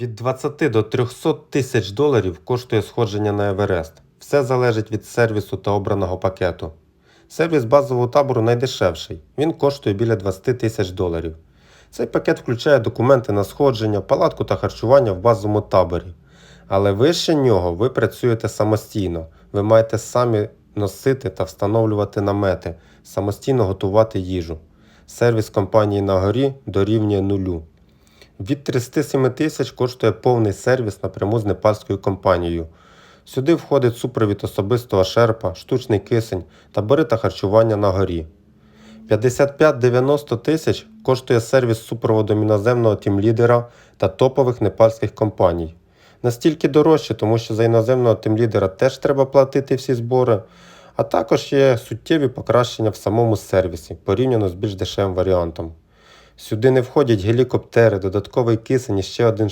Від 20 до 300 тисяч доларів коштує сходження на Еверест. Все залежить від сервісу та обраного пакету. Сервіс базового табору найдешевший. Він коштує біля 20 тисяч доларів. Цей пакет включає документи на сходження, палатку та харчування в базовому таборі. Але вище нього ви працюєте самостійно. Ви маєте самі носити та встановлювати намети, самостійно готувати їжу. Сервіс компанії на горі дорівнює нулю. Від 37 тисяч коштує повний сервіс напряму з непальською компанією. Сюди входить супровід особистого шерпа, штучний кисень, табори та харчування на горі. 55-90 тисяч коштує сервіс супроводом іноземного тімлідера та топових непальських компаній. Настільки дорожче, тому що за іноземного тімлідера теж треба платити всі збори, а також є суттєві покращення в самому сервісі порівняно з більш дешевим варіантом. Сюди не входять гелікоптери, додатковий кисень і ще один